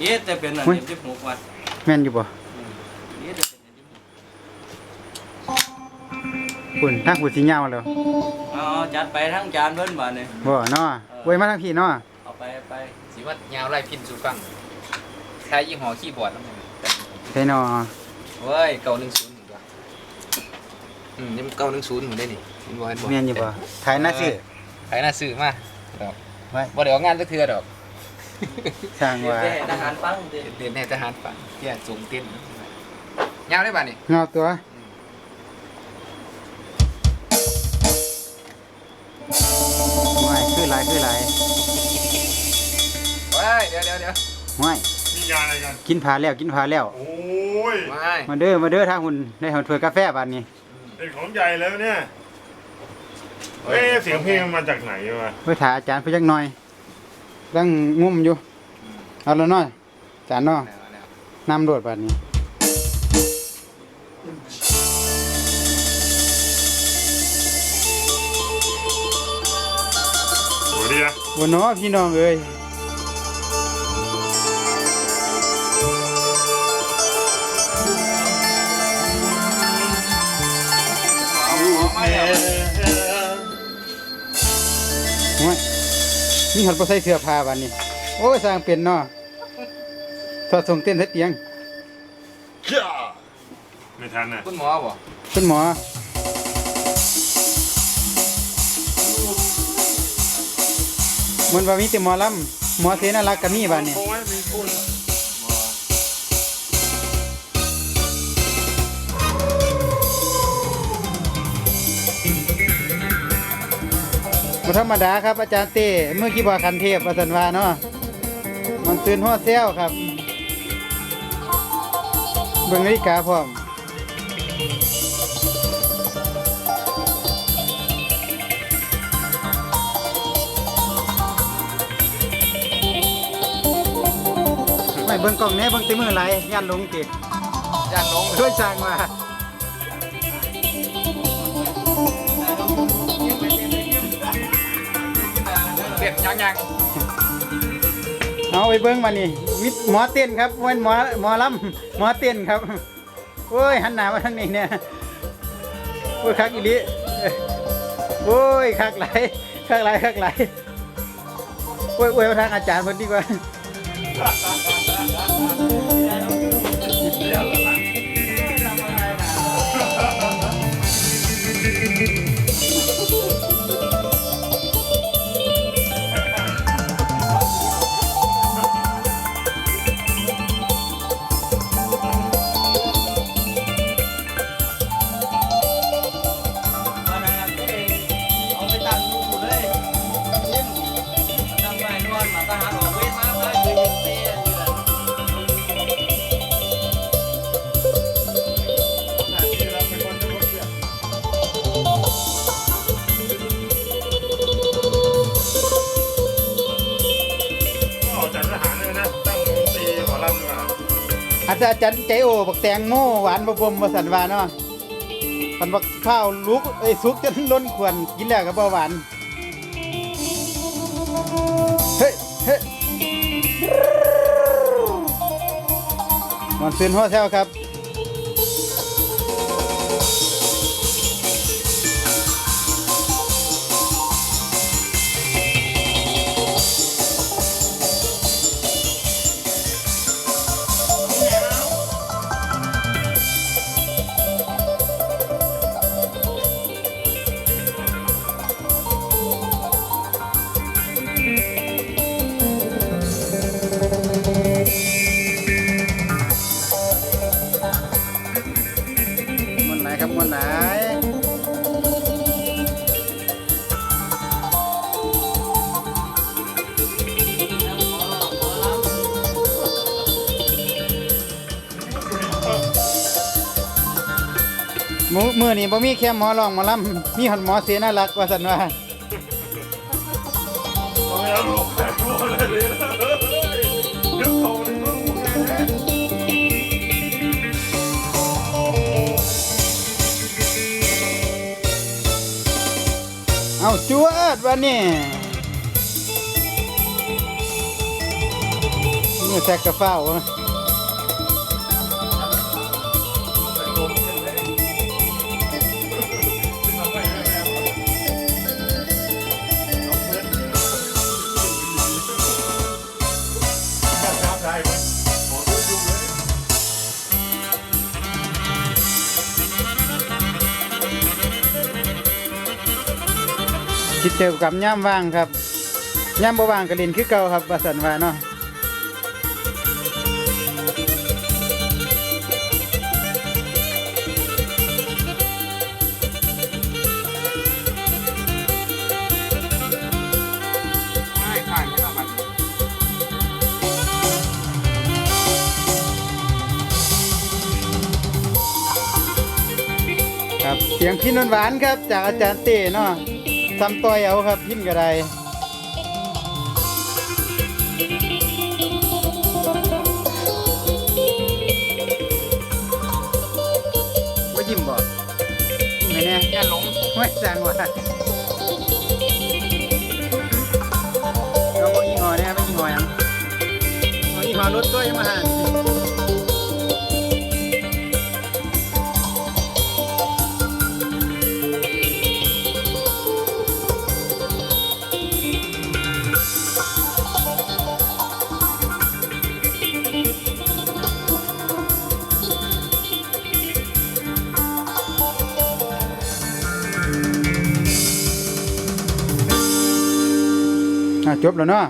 เอ๊ะแต่เป็นอันเฮ้ยที่หกวันแม่นอยู่บ่เอ๊ะแต่เป็นอันที่หกคุณทางผู้สิยาวแล้วเอาจัดไปทั้งจานเบิ้นบาทนี่บ่เนาะไว้มาทางพี่เนาะเอาไปไปสิว่ายาวไล่พินสู่ฟังใช้ยี่ห้อคีย์บอร์ดแล้วมันใช่เนาะเว้ยเก้าหนึ่งศูนย์เหมือนกันอืมนี่มันเก้าหนึ่งศูนย์เหมือนได้นี่เห็นบ่เห็นบ่แม่นอยู่บ่ขายหน้าซื้อขายหน้าซื้อมาดอกไว้บ่ได้ออกงานสักเทื่อดอก สร้างว่าเอ๊ะทหารฟังเรียนให้ทหารฝันเที่ยสูงเต้นยาวได้ป่ะนี่เงาตัวห้วยคือหลายคือหลายเว้ยเดี๋ยวเดี๋ยวเดี๋ยวห้วยมีงาอะไรกันกินผาแล้วกินผาแล้วโอ้ยมาเด้อมาเด้อทางคุณได้หอถ้วยกาแฟบาดนี้เป็นของใหญ่แล้วเนี่ยเอ๊ะเสียงเพลงมาจากไหนวะไว้ถาอาจารย์เพิ่นจักหน่อย กำลังงุ่มอยู่เอาแล้วเนาะอาจารย์เนาะแล้วแล้วน้ำโดดบาดนี้สวัสดีนะบ่เนาะพี่น้องเอ้ย หอดบ่ใส่เสื้อผ้าบาดนี้ โอ้ยสร้างเป็นเนาะถอดส่งเต้นใส่เตียงจ้าไม่ทันนะคุณหมอบ่คุณหมอมันว่ามีแต่หมอลำหมอเสนารักษ์ก็มีบาดนี้ โอ้ยมีพูด บ่ธรรมดาครับอาจารย์เต้เมื่อกี้บ่คันเทพว่าซั่นว่าเนาะมันตื่นฮอดแซวครับ เบิ่งนาฬิกาพร้อมไม่เบิ่งกล้องแหน่เบิ่งแต่มือไหลย่านหลงติดย่านลงด้วยสั่งมา เต้นยังยังเอาไปเบิ่งมานี่มิหมอเต้นครับเว้นหมอหมอลำหมอเต้นครับโอ้ยหันหน้ามาทางนี้เนี่ยโอ้ยคักอีลีโอ้ยคักไหลคักไหลคักไหลโอ้ยโอ้ยมาทางอาจารย์เพิ่นดีกว่า อาจารย์อาจารย์ใจโอบักแตงโมหวานบ่บ่มบ่สันวาเนาะมันบักข้าวลุกเอ้ยสุกจนล้นควรกินแล้วก็บ่หวาน เฮ้ยเฮ้ยมันซื้นหัวแซวครับ มือมือนี่บ่มีแค่หมอรองหมอลำมีหอดหมอเสน่ารักว่าสันว่าเอาจวดวันนี้นี่มือแซกกระเฝ้า คิดเจอกับย่ามว่างครับย่ามบ่ว่างก็เล่นคือเก่าครับว่าสันว่าเนาะไม่ขายไม่เอาบัตรครับเสียงพินหวานครับ จากอาจารย์เต้เนาะ ทำต่อยเอาครับพินก็ได้บ่ยิ้มบ่ไม่แน่แค่หลงไม่สั่งว่าเราบ่ยี่ห้อเนี่ยไม่ยี่ห้อหยังเอายี่ห้อรถตัวยังมาหา จบแล้วเนาะ